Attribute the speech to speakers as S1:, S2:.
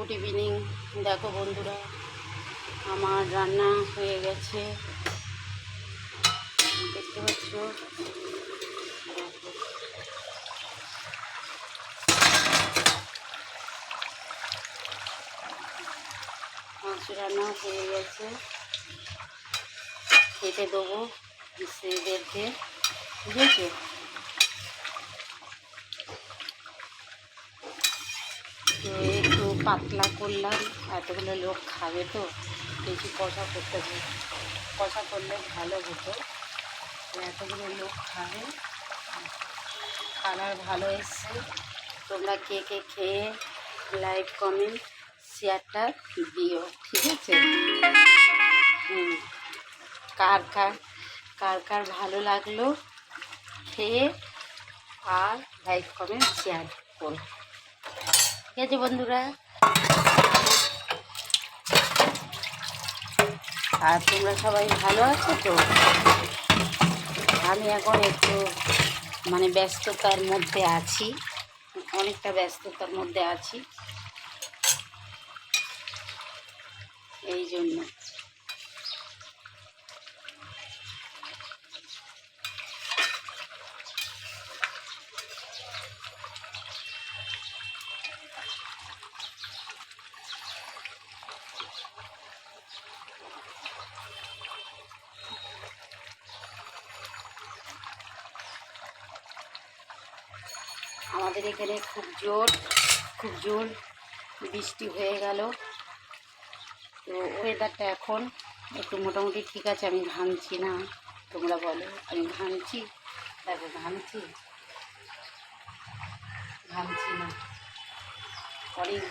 S1: Good evening. দেখো বন্ধুরা, আমার রান্না হয়ে গেছে। দেখতে পাচ্ছ? মাংস রান্না হয়ে গেছে। খেতে দেবো সেদেরকে বুঝেছ? তো পাতলা করলাম, এতগুলো লোক খাবে তো, বেশি কষা করতে হবে। কষা করলে ভালো হতো। এতগুলো লোক খাবে কালার ভালো এসছে। তোমরা কে কে খেয়ে লাইক, কমেন্ট, শেয়ারটা দিও, ঠিক আছে? হুম। কার কার কার কার ভালো লাগল, খেয়ে আর লাইক, কমেন্ট, শেয়ার করো। ঠিক আছে বন্ধুরা? আর তোমরা সবাই ভালো আছো তো? আমি এখন একটু মানে ব্যস্ততার মধ্যে আছি। অনেকটা ব্যস্ততার মধ্যে আছি। এই জন্য। আমাদের এখানে খুব জোর খুব জোর বৃষ্টি হয়ে গেল। তো ওয়েদারটা এখন একটু মোটামুটি ঠিক আছে, আমি ঘামছি না। তোমরা বলো, আমি ঘামছি? দেখো, ঘামছি। ঘামছি না। অনেক